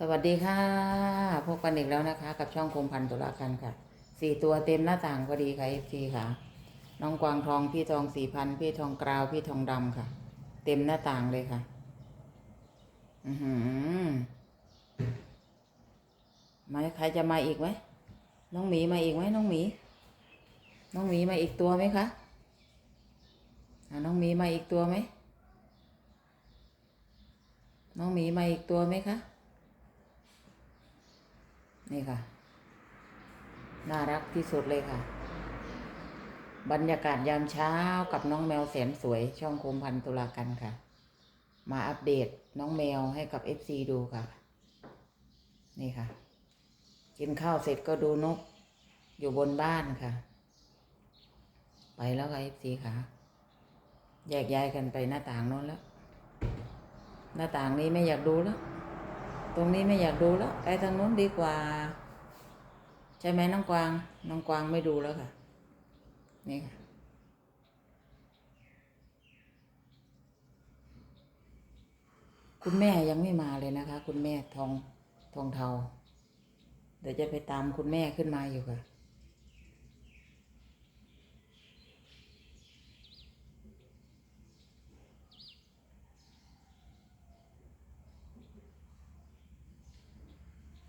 สวัสดีค่ะ พบกันอีกแล้วนะคะ กับช่องคมพันตุลากันค่ะ สี่ตัวเต็มหน้าต่างพอดีค่ะเอฟซีค่ะ น้องกวางทองพี่ทองสี่พันพี่ทองกราวพี่ทองดำค่ะ เต็มหน้าต่างเลยค่ะ อือหือมาใครจะมาอีกไหมน้องหมีมาอีกไหมน้องหมี น้องหมีมาอีกตัวไหมคะอะน้องหมีมาอีกตัวไหมน้องหมีมาอีกตัวไหมคะ นี่ค่ะ น่ารักที่สุดเลยค่ะ บรรยากาศยามเช้ากับน้องแมวแสนสวย ช่องโคมพันตุลากันค่ะ มาอัปเดตน้องแมวให้กับ FC ดูค่ะ นี่ค่ะ กินข้าวเสร็จก็ดูนก อยู่บนบ้านค่ะ ไปแล้วค่ะ FC ค่ะ แยกย้ายกันไปหน้าต่างโน้นแล้ว หน้าต่างนี้ไม่อยากดูแล้ว ตรงนี้ไม่อยากดูแล้ว ไปทางนู้นดีกว่า ใช่ไหมน้องกวาง น้องกวางไม่ดูแล้วค่ะ นี่ค่ะ คุณแม่ยังไม่มาเลยนะคะ คุณแม่ทองทองเทา เดี๋ยวจะไปตามคุณแม่ขึ้นมาอยู่ค่ะ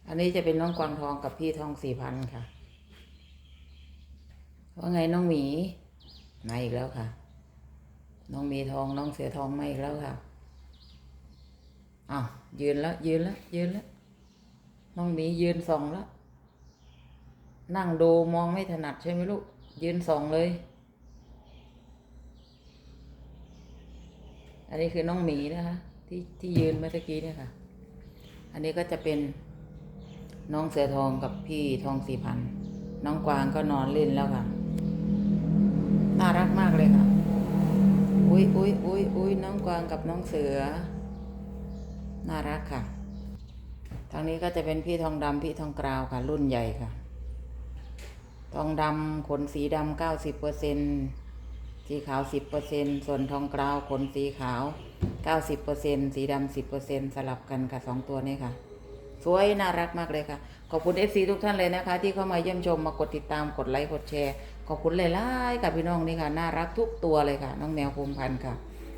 อันนี้จะเป็นน้องกวางทองกับพี่ทองสี่พันค่ะ ว่าไงน้องหมีมาอีกแล้วค่ะ น้องหมีทองน้องเสือทองมาอีกแล้วค่ะอ้าวยืนแล้ว ยืนแล้วยืนแล้วน้องหมียืนส่องแล้วนั่งดูมองไม่ถนัดใช่ไหมลูก ยืนส่องเลย อันนี้คือน้องหมีนะคะที่ที่ยืนเมื่อกี้เนี่ยค่ะ อันนี้ก็จะเป็น น้องเสือทองกับพี่ทองสี่พัน น้องกวางก็นอนเล่นแล้วค่ะ น่ารักมากเลยค่ะ อุ้ยอุ้ยอุ้ยอุ้ยน้องกวางกับน้องเสือ น่ารักค่ะ ทางนี้ก็จะเป็นพี่ทองดำพี่ทองกราวค่ะ รุ่นใหญ่ค่ะ ทองดำขนสีดำเก้าสิบเปอร์เซ็นสีขาวสิบเปอร์เซ็นส่วนทองกราวขนสีขาวเก้าสิบเปอร์เซ็นสีดำสิบเปอร์เซ็นสลับกันค่ะสองตัวนี้ค่ะ สวยน่ารักมากเลยค่ะ ขอบคุณ FC ทุกท่านเลยนะคะ ที่เข้ามาเยี่ยมชมมากดติดตามกดไลค์กดแชร์ ขอบคุณเลยล่ะกับพี่น้องนี่ค่ะ น่ารักทุกตัวเลยค่ะ น้องแมวภูมิพันธ์ค่ะ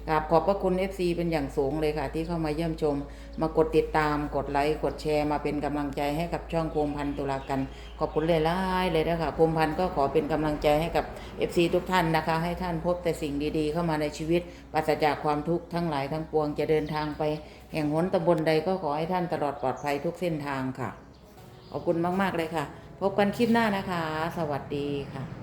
กราบขอบพระคุณ FC เป็นอย่างสูงเลยค่ะ ที่เข้ามาเยี่ยมชม มากดติดตามกดไลค์กดแชร์มาเป็นกำลังใจให้กับช่องภูมิพันธ์ตุลากัน ขอบคุณหลายๆเลยนะคะภูมิพันธ์ก็ขอเป็นกำลังใจให้กับ FC ทุกท่านนะคะ ให้ท่านพบแต่สิ่งดีๆ เข้ามาในชีวิตปราศจากความทุกข์ทั้งหลายทั้งปวงจะเดินทางไป แห่งหนตำบลใดก็ขอให้ท่านตลอดปลอดภัยทุกเส้นทางค่ะ ขอบคุณมากๆเลยค่ะ พบกันคลิปหน้านะคะ สวัสดีค่ะ